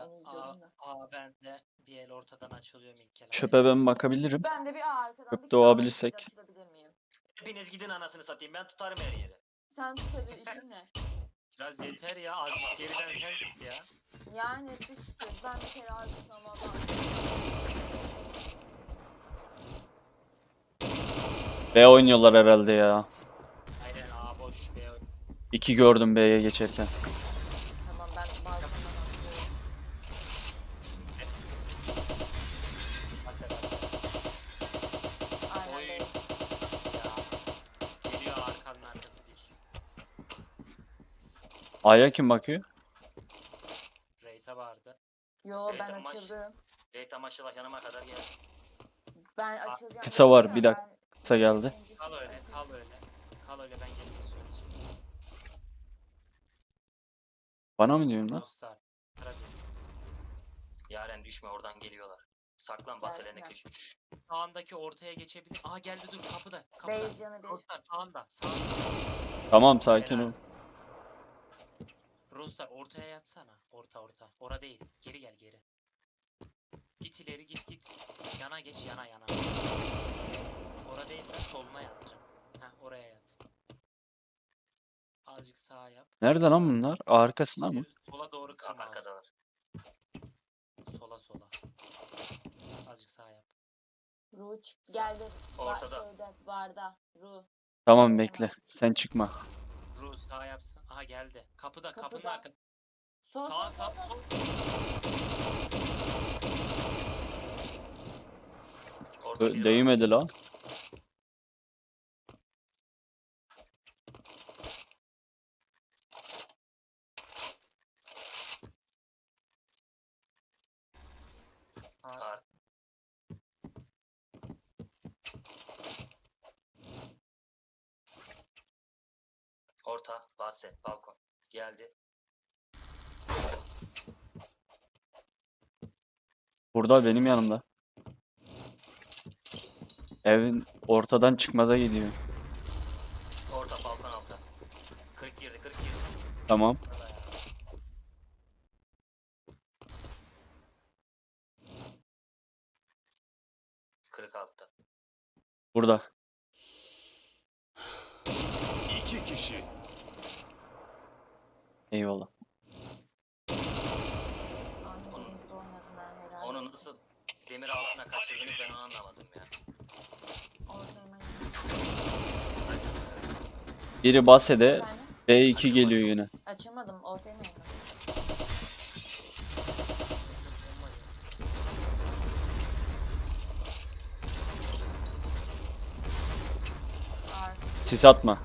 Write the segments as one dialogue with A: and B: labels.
A: Kanka
B: Ben izliyordum da.
A: A, de bir el ortadan açılıyorum ilk kere.
C: Çöpe ben bakabilirim.
B: Ben de bir A arkadan
C: Çöp
B: bir
C: doğabilirsek.
B: kere açılabilir miyim?
D: Hepiniz gidin anasını satayım ben tutarım her yeri.
B: Sen hadi işin ne?
A: Biraz yeter ya azıcık geriden sen tut ya.
B: Yani çıkıyoruz. Ben bir kere arkasına valla.
C: B oynuyorlar herhalde ya.
A: Aynen A boş B.
C: İki gördüm B'ye geçerken.
B: Tamam ben balkondan atlıyorum.
A: Mesela.
B: Aynen
A: Oy.
B: B'ye.
A: Ya. Geliyor arkanın arkası bir.
C: A'ya kim bakıyor?
A: Rate'e vardı.
B: Yo ben
D: Evet, maç-
B: açıldım.
D: Reyta maşallah yanıma kadar gel.
B: Ben açılacağım.
C: Kısa
B: dedim
C: var,
B: ya,
C: bir dakika.
B: ben-
C: Kısa geldi.
A: Kal öyle kal öyle. Kal öyle ben gelince söyleyeceğim.
C: Bana mı diyorsun lan?
A: Dostlar. Hadi.
D: Yaren düşme oradan geliyorlar. Saklan baselene
B: Gelsinler.
D: köşe.
A: Sağındaki ortaya geçebilir. Aa geldi dur kapıda. Kapıda.
B: Beyz canı bir.
A: Dostlar sağında. Sağında.
C: Tamam sakin ol.
A: Rostar ortaya yatsana. Orta orta. Ora değil. Geri gel geri. Git ileri git git. Yana geç yana yana. Ora değil de soluna yatacağım. Heh oraya yat. Azıcık sağa yap.
C: Nerede lan bunlar? Arkasına mı?
A: Sola doğru kırma.
D: Arkadalar.
A: Sola sola. Azıcık sağa yap.
B: Ruh çık- geldi. Ba-
D: Ortada.
B: şeyde barda. Ruh.
C: Tamam bekle. Sen çıkma.
A: Ru sağa yapsın. Aha geldi. Kapıda kapının
B: Kapıda.
A: arkasında.
B: Sol
A: Sağ
B: sol
A: sağ
B: sol. sol.
A: sol.
D: Orta
C: Ö-
D: biri var.
C: Değmedi lan.
A: Aa,
D: Ar- Orta, bahse, balkon. Geldi.
C: Burada benim yanımda. Evin ortadan çıkmaza gidiyor.
D: Orta, balkon altta. 40 girdi, 40 girdi.
C: Tamam.
D: Kırık altta.
C: Burada.
E: İki kişi.
C: Eyvallah.
D: Onu nasıl demir altına kaçırdınız ben onu anlamadım ya.
C: Biri Base'de
B: Yani
C: B2 geliyor yine.
B: açılmadım ortaya mı? Arka,
C: Sis atma.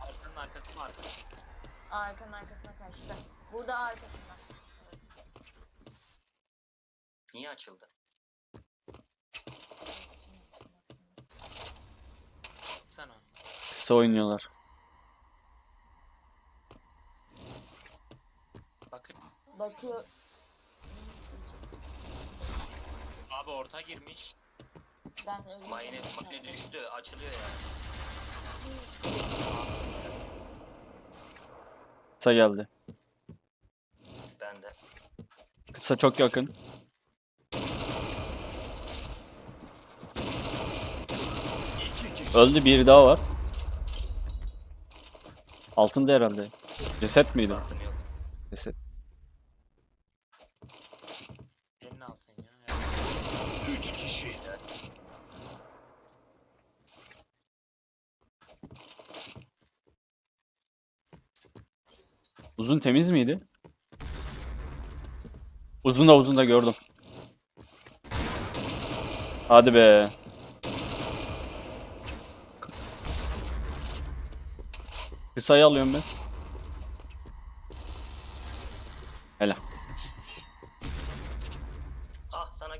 A: Arkanın arkası mı arkası?
B: Arkanın arkasına kaçtı. Burada arkasında.
D: Niye açıldı?
A: Sana.
C: Kısa oynuyorlar.
A: Bakın.
B: Bakıyor.
A: Abi orta girmiş.
B: Ben öyle
D: Mayne, mayne düştü, açılıyor yani.
C: Kısa geldi.
D: Ben de.
C: Kısa çok yakın. Öldü bir daha var. Altında herhalde. Ceset miydi?
D: Kartım yok.
C: Ceset.
A: Elini altın ya. Evet.
E: Üç kişi.
C: Uzun temiz miydi? Uzun da uzun da gördüm. Hadi be. Kısayı alıyorum ben. Hele.
D: Ah sana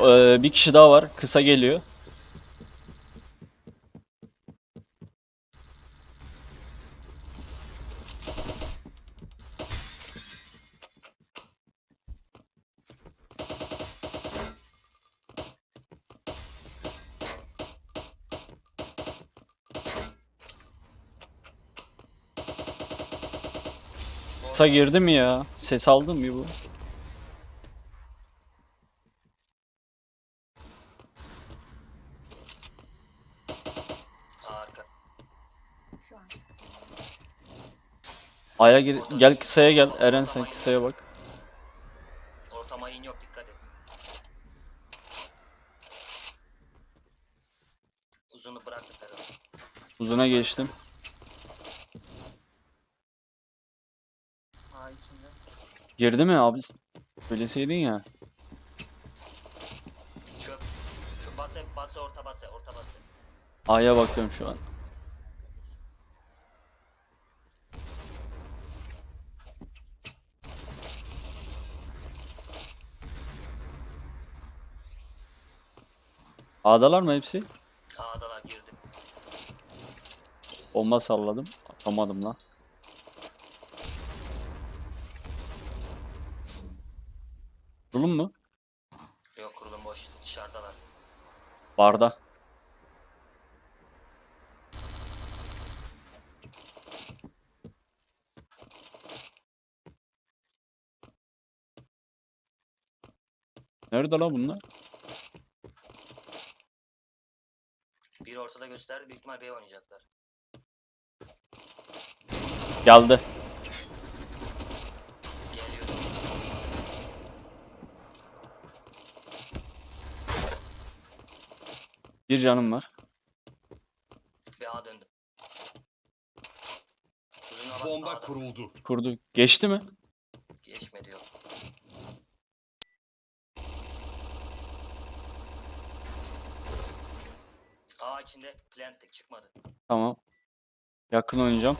C: Ee, bir kişi daha var. Kısa geliyor. Kısa girdi mi ya? Ses aldı mı bu? Aya gir gel kısaya gel. Eren sen kısaya bak.
D: Ortama in yok dikkat et. Uzunu bıraktık herhalde.
C: Uzuna geçtim. Girdi mi abi? Söyleseydin ya.
D: Çöp. Şu base, base orta base, orta base.
C: A'ya bakıyorum şu an. A'dalar mı hepsi?
D: A'dalar girdi.
C: Bomba salladım. Atamadım lan. Durun mu?
D: Yok kurulum boş. Dışarıdalar.
C: Barda. Nerede lan bunlar?
D: Bir ortada gösterdi. Büyük ihtimal B oynayacaklar.
C: Geldi.
D: Geliyor.
C: Bir canım var.
D: Bir A döndü. Uzun alan
E: Bomba
D: A'da.
E: kuruldu.
C: Kurdu. Geçti mi?
D: Geçmedi yok. İçinde plant'tik çıkmadı.
C: Tamam. Yakın oynayacağım.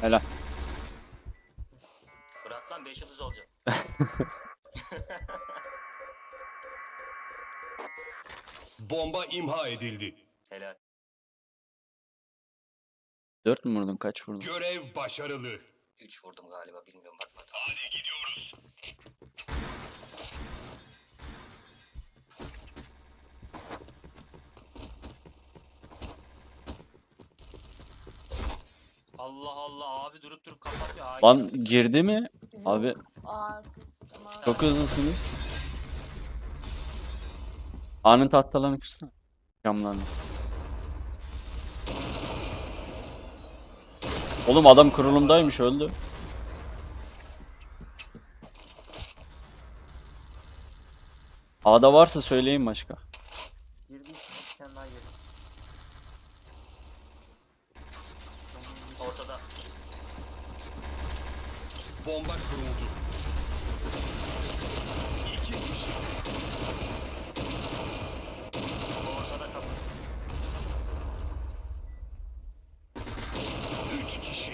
C: Helal.
D: Bırak lan 5 yıldız olacak.
E: Bomba imha edildi.
D: Helal.
C: Dört mü vurdun? Kaç vurdun?
E: Görev başarılı.
D: 3 vurdum galiba bilmiyorum bakmadım.
A: Allah Allah abi durup durup kapatıyor. Aa,
C: Lan girdi mi? Abi
B: Aa kısma.
C: çok hızlısınız. A'nın tahtalarını kırsana. Camlarını. Oğlum adam kurulumdaymış öldü. A'da varsa söyleyin başka.
A: Girdi bir tane daha girdi.
D: Ortada.
E: Bomba kuruldu. İki kişi.
D: Ortada kapı.
E: Üç kişi.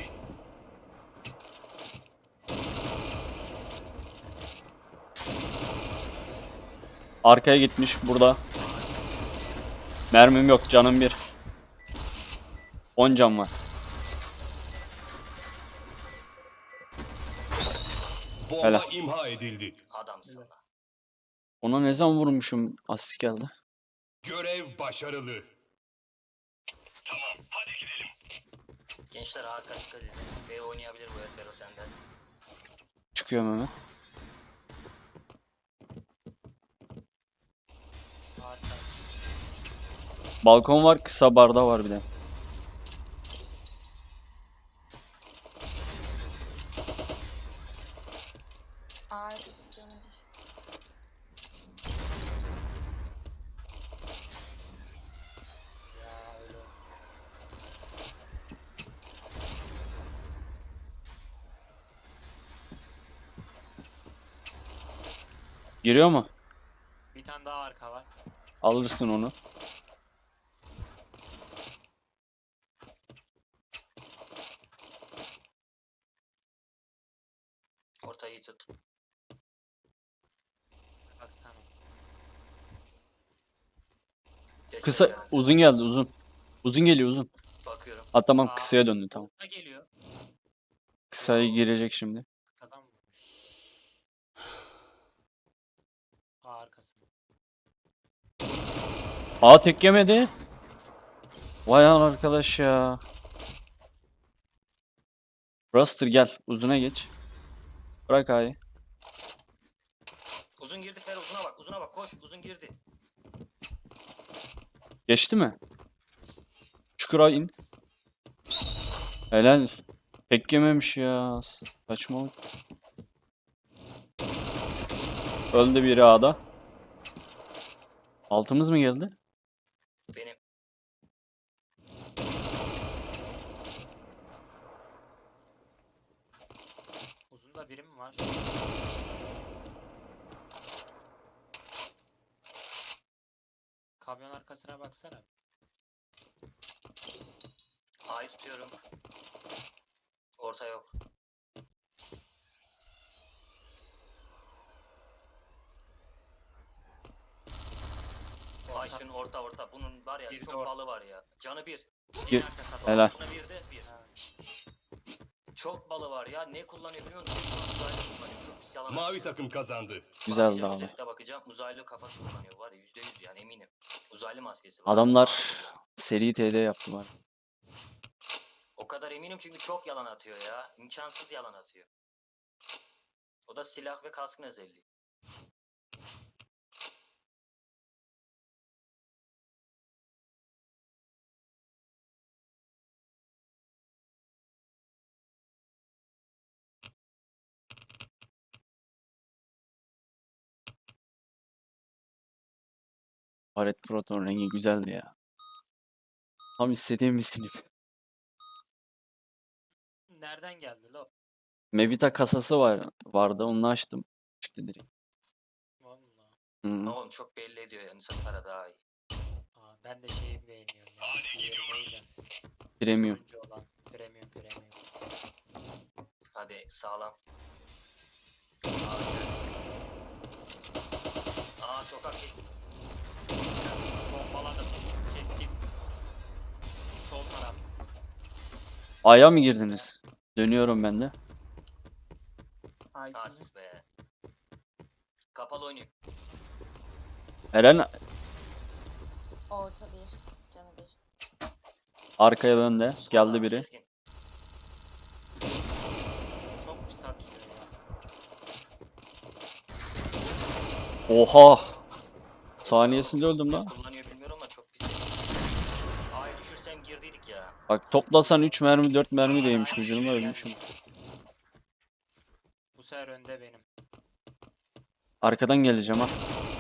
C: Arkaya gitmiş burada. Mermim yok canım bir. 10 can var.
E: Bomba
C: Helal.
E: imha edildi.
D: Adamsın lan.
C: Ona ne zaman vurmuşum? Asist geldi.
E: Görev başarılı.
D: Gençler arka dikkat edin. B oynayabilir bu el Fero senden.
C: Çıkıyorum hemen.
A: Harika.
C: Balkon var, kısa barda var bir de.
A: Ya öyle.
C: Giriyor mu?
A: Bir tane daha arka var.
C: Alırsın onu.
D: Ortayı tut.
A: Baksana.
D: Destek
C: Kısa, uzun geldi uzun. Uzun geliyor uzun.
D: Bakıyorum.
C: Ha tamam
A: Aa.
C: kısaya döndü tamam.
A: Ne geliyor?
C: Kısaya girecek şimdi.
A: Kısadan vurmuş. Aa
C: tek yemedi. Vay arkadaş ya. Raster gel. Uzuna geç. Bırak A'yı.
D: Uzun girdi Fer uzuna bak uzuna bak koş uzun girdi.
C: Geçti mi? Çukura in. Helal. Pek yememiş ya. Saçmalık. Öldü biri A'da. Altımız mı geldi?
D: Benim.
A: Uzunda biri mi var? Kamyon arkasına baksana.
D: A'yı tutuyorum. Orta yok. Ay şunun orta orta. Bunun var ya
A: Bir
D: çok
A: or-
D: balı var ya. Canı bir.
C: Bir-. Helal.
D: Buna bir de bir. Çok balı var ya. Ne kullanıyor bilmiyorum. Uzaylı kullanıyor. Çok pis yalan
E: Mavi takım kazandı.
C: Güzel
D: Bakacağım,
C: abi.
D: özellikle bakacağım. Uzaylı kafası kullanıyor var ya yüzde yüz yani eminim. Uzaylı maskesi var.
C: Adamlar seri TD yaptılar.
D: O kadar eminim çünkü çok yalan atıyor ya. İmkansız yalan atıyor. O da silah ve kaskın özelliği.
C: Paret Proton rengi güzeldi ya. Tam istediğim bir sinif.
A: Nereden geldi lo?
C: Mevita kasası var vardı onu açtım. Çıktı direkt.
A: Vallahi.
D: Oğlum çok belli ediyor yani Satara daha iyi.
A: Aa, ben de şeyi beğeniyorum ya. Neydi?
C: Premium.
A: Olan. Premium premium.
D: Hadi sağlam. Aa. Aa sokak kesin.
A: Biraz bombaladım. Keskin. Sol taraf.
C: A'ya mı girdiniz? Dönüyorum ben de.
D: As be. Kapalı oynuyor.
C: Eren
B: Orta bir. Canı bir.
C: arkaya döndü.
D: Sol
C: Geldi biri.
D: keskin.
A: Çok pis atıyor ya.
C: Oha! Saniyesinde öldüm lan.
D: Kullanıyor bilmiyorum ama çok pis. Ay düşürsem girdiydik ya.
C: Bak toplasan 3 mermi 4 mermi değmiş vücuduma ölmüşüm.
A: Bu sefer önde benim.
C: Arkadan geleceğim ha.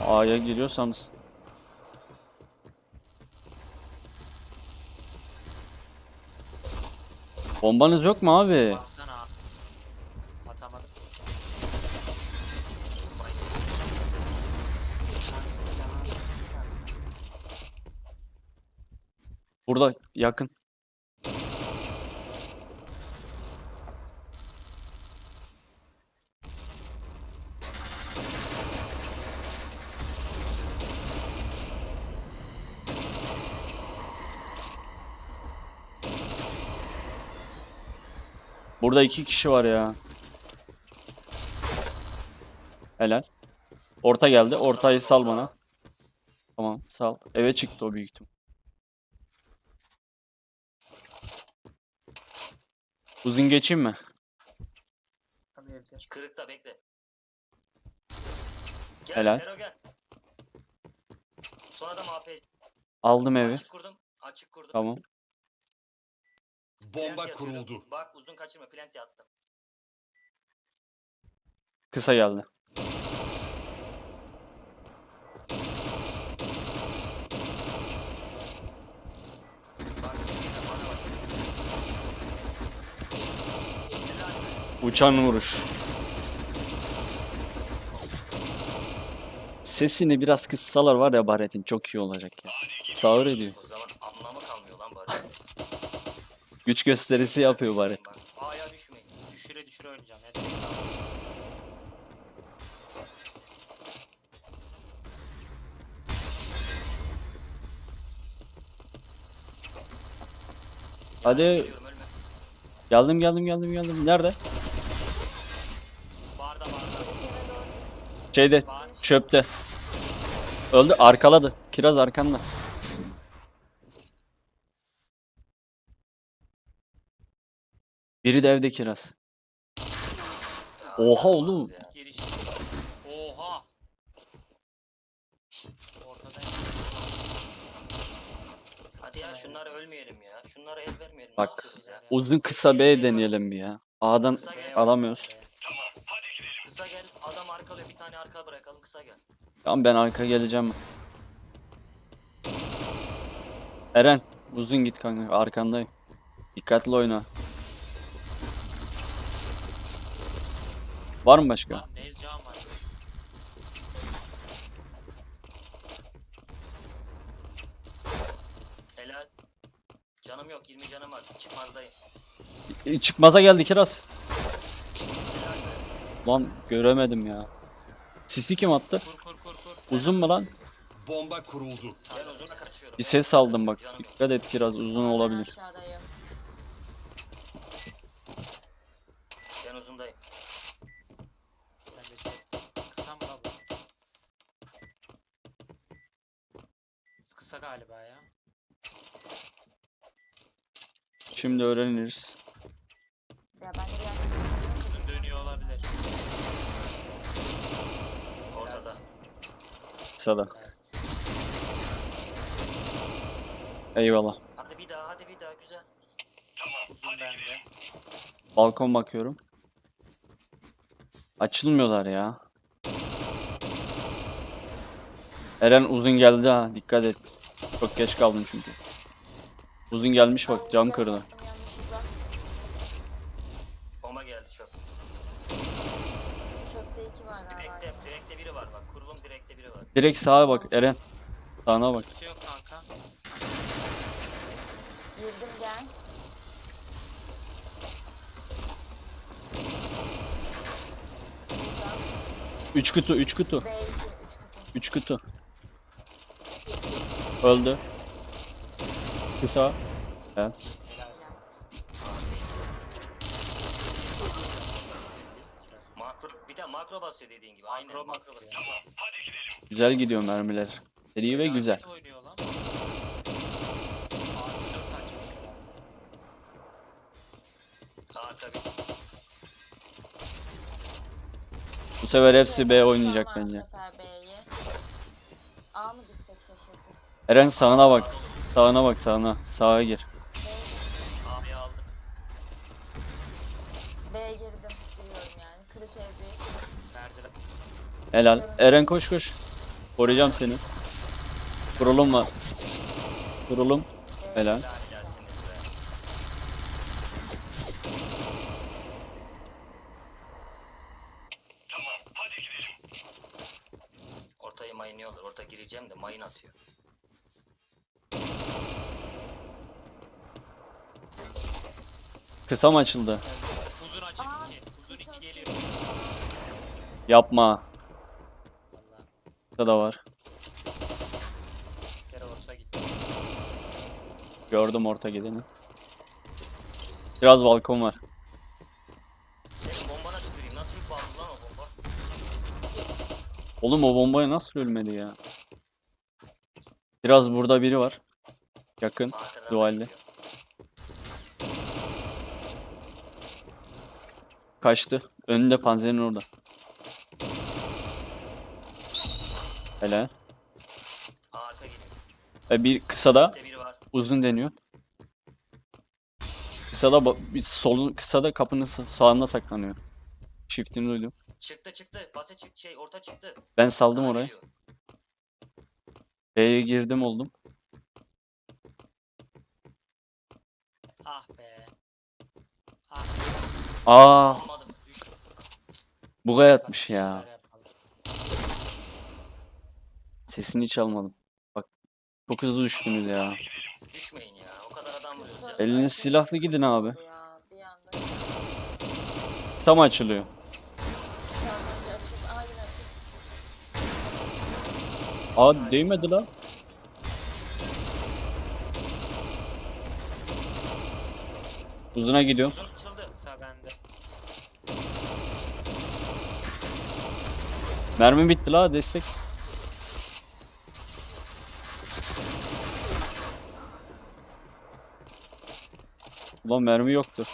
C: A'ya giriyorsanız. Bombanız yok mu abi?
A: Baksana. Atamadım.
C: Burada yakın. Burada iki kişi var ya. Helal. Orta geldi. Ortayı sal bana. Tamam sal. Eve çıktı o büyük ihtimal. Uzun geçeyim mi?
D: Kırıkta bekle. Gel
C: Helal.
D: Fero gel. Sonra da MAP.
C: Aldım evi.
D: Açık kurdum. Açık kurdum.
C: Tamam.
E: Bomba kuruldu.
D: Bak uzun kaçırma plant yattım.
C: Kısa geldi.
D: Bak yine bana bak. Helal be.
C: Uçan vuruş. Sesini biraz kıssalar var ya Baret'in çok iyi olacak ya. Sağır ediyor.
D: Anlamı kalmıyor lan bari.
C: Güç gösterisi yapıyor
D: düşmeyin.
A: Düşüre düşüre oynayacağım. Hadi.
C: Geldim geldim geldim geldim. Nerede?
A: Barda barda.
B: Eve doğru.
C: Şeyde çöpte. Öldü arkaladı. Kiraz arkanda. Biri de evde kiraz. Oha oğlum.
A: Oha.
D: Hadi ya şunları ölmeyelim ya. Şunlara el vermeyelim.
C: Bak? Uzun kısa B deneyelim bir ya. A'dan alamıyoruz.
D: Kısa gel. Adam arkalıyor. Bir tane arka bırakalım. Kısa gel.
C: Tamam ben arka geleceğim. Eren uzun git kanka arkandayım. Dikkatli oyna. Var mı başka?
A: Can var.
D: Helal. Canım yok. 20 canım var. Çıkmazdayım.
C: E, Çıkmaza geldi kiraz. Lan göremedim ya. Sisi kim attı?
A: Kur kur kur kur.
C: Uzun mu lan?
E: Bomba kuruldu.
D: Ben uzuna kaçıyorum.
C: Bir ses aldım bak. Dikkat et kiraz uzun olabilir.
B: Ben aşağıdayım.
D: Ben uzundayım.
A: Ben de çok kısa mı lan bu? Kısa galiba ya.
C: Şimdi öğreniriz.
B: Ya ben de bir yandan
A: Uzun dönüyor olabilir.
D: Ortada.
A: Biraz-
C: Kısada.
A: biraz-
C: Eyvallah.
D: Hadi bir daha. Hadi bir daha. Güzel.
A: Uzun bende.
C: Balkon bakıyorum. Açılmıyorlar ya. Eren uzun geldi ha. Dikkat et. Çok geç kaldım çünkü. Uzun gelmiş bak cam kırdı.
B: Yaptım yanlışlıkla.
D: Bomba geldi çok.
B: Çöpte iki var galiba.
D: Direkte, direkte biri var bak. Kurulum direkte biri var.
C: Direkt sağa bak Eren. Sağına bak.
A: Şey yok kanka.
B: Girdim gel.
C: 3 kutu 3 kutu.
B: B2, 3 kutu.
C: 3 kutu. Öldü. Kısa. Evet.
D: Makro, bir de makro basıyor dediğin gibi. Aynen
A: Makro
D: makro,
A: basıyor.
D: basıyor.
C: Güzel gidiyor mermiler. Seri ve güzel.
A: Felaket oynuyor lan. Artı dört açmış herhalde.
D: Ha tabii.
C: Bu sefer hepsi B oynayacak
B: bu
C: bence.
B: sefer B'yi. A mı gitsek şaşırtık.
C: Eren sağına bak. Sağına bak sağına. Sağa gir.
D: Abi aldım.
B: B'ye girdim. Giriyorum yani. Kırık ev bir.
A: Verdiler.
C: Helal. Eren koş koş. Koruyacağım seni. Kurulum var. Kurulum. Helal.
D: Ortaya mayın yok. Orta gireceğim de mayın atıyor.
C: Kısa mı açıldı?
A: Uzun açık 2. Uzun 2 geliyor.
C: Yapma.
A: Vallahi.
C: Kısa da var.
A: Bir kere orta gitti.
C: Gördüm orta gideni. Biraz balkon var.
D: Senin bombana tüküreyim. Nasıl bir bağlı lan o bomba?
C: Oğlum o bombaya nasıl ölmedi ya? Biraz burada biri var. Yakın.
D: Arkadan bekliyor.
C: Kaçtı. Önünde panzerin orada.
D: Ha, Arka geliyor.
C: E bir kısada
D: de biri var.
C: uzun deniyor. Kısada ba- bir solun kısada kapının sa- sağında saklanıyor. Shift'ini duydum.
D: Çıktı çıktı. Base çıktı. Şey orta çıktı.
C: Ben saldım
D: Sağa
C: orayı.
D: geliyor.
C: B'ye girdim oldum.
A: Ah be. Ah.
C: Aa,
D: Almadım.
C: Buga yatmış ya.
A: Yapalım.
C: Sesini hiç almadım. Bak çok hızlı düştünüz ya.
D: Düşmeyin ya. O kadar adam vuruyoruz ya.
C: Eliniz silahlı gidin abi.
B: Ya bir anda.
C: Kısa mı açılıyor?
B: Sağdan önce açık. Aa
C: değmedi lan. Uzuna gidiyorum.
D: Uzun açıldı.
A: Kısa bende.
C: Mermi bitti la destek. Ulan mermi yoktu.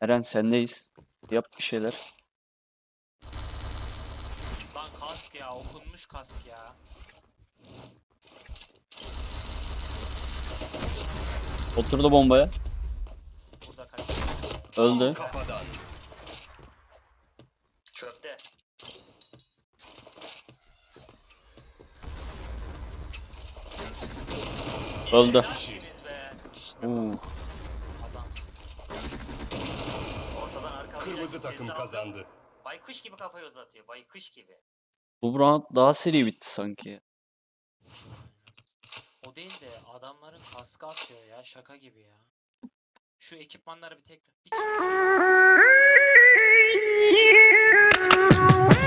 C: Eren sendeyiz. Yap bir şeyler.
A: Lan kask ya okunmuş kask ya.
C: Oturdu bombaya. Öldü.
E: Kafadan.
C: Öldü.
D: Hmm.
E: Kırmızı takım kazandı.
D: Baykuş gibi kafayı uzatıyor. Baykuş gibi.
C: Bu round daha seri bitti sanki.
A: O değil de adamların kaskı atıyor ya. Şaka gibi ya. Şu ekipmanları bir tekrar. Bir...